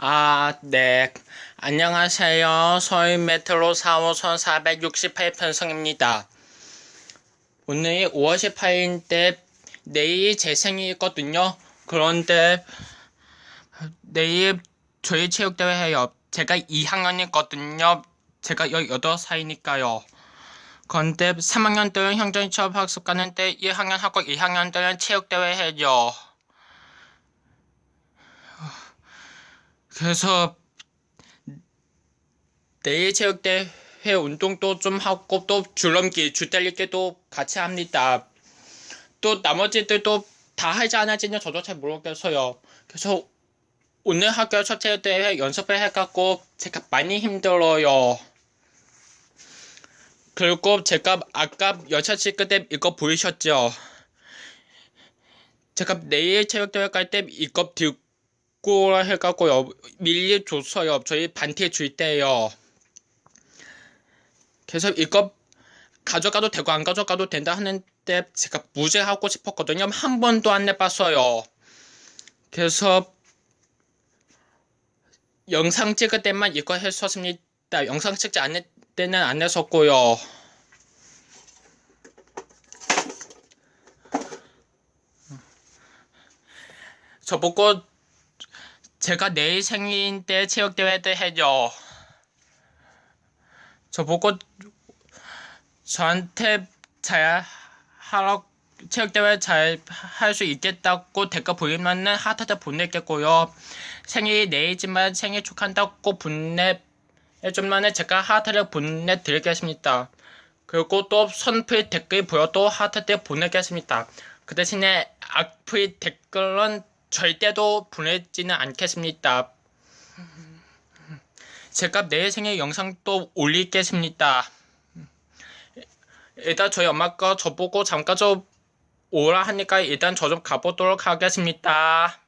아, 네. 안녕하세요. 서울 메트로 4호선 468편성입니다. 오늘이 5월 18일인데 내일이 제 생일이거든요. 그런데 내일 저희 체육대회 해요. 제가 2학년이거든요. 제가 18살이니까요. 그런데 3학년들은 형전이 취업 학습 가는데 1학년하고 2학년들은 체육대회 해요. 그래서 내일 체육대회 운동도 좀 하고 또 줄넘기, 줄달리기도 같이 합니다. 또 나머지들도 다 하지 않을지는 저도 잘 모르겠어요. 그래서 오늘 학교 첫 체육대회 연습을 해갖고 제가 많이 힘들어요. 그리고 제가 아까 여차시 그때 이거 보이셨죠? 제가 내일 체육대회 갈 때 이거 들고 해갖고요 미리 줬어요. 저희 반티 줄 때요. 그래서 이거 가져가도 되고 안 가져가도 된다 하는데 제가 무죄하고 싶었거든요. 한 번도 안 내봤어요. 그래서 영상 찍을 때만 이거 했었습니다. 영상 찍지 않을 때는 안 했었고요. 저보고 제가 내일 생일 때 체육대회 때 해요. 저 보고 저한테 잘 하라 체육대회 잘 할 수 있겠다고 댓글 보이면은 하트도 보내겠고요. 생일이 내일이지만 생일 축하한다고 보내주면은 제가 하트를 보내드리겠습니다. 그리고 또 선플 댓글 보여도 하트를 보내겠습니다. 그 대신에 악플 댓글은 절대도 보내지는 않겠습니다. 제가 내일 생일 영상도 올리겠습니다. 일단 저희 엄마가 저보고 잠깐 좀 오라 하니까 일단 저 좀 가보도록 하겠습니다.